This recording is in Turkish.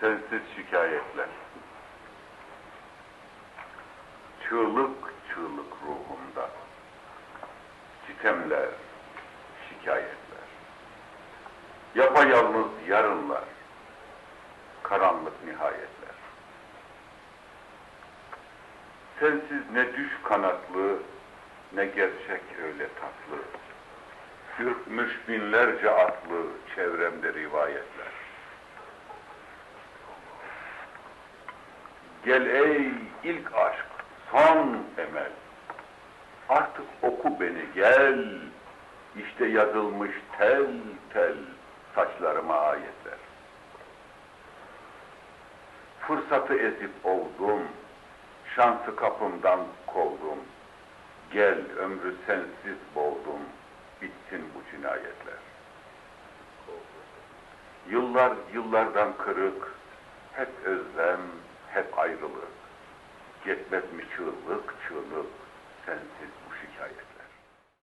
sensiz şikayetler. Çığlık çığlık ruhumda. Sitemler, şikayetler. Yapayalnız yarınlar. Karanlık nihayetler. Sensiz ne düş kanatlı, ne gerçek öyle tatlı. Ürkmüş binlerce atlı çevremde rivayetler. Gel ey ilk aşk, son emel. Artık oku beni gel. İşte yazılmış tel tel saçlarıma ayetler. Fırsatı ezip oldum, şansı kapımdan kovdum. Gel ömrü sensiz boğdum, bitsin bu cinayetler. Yıllar yıllardan kırık, hep özlem, Yetmez mi çığlık çığlık, sensiz bu şikayetler.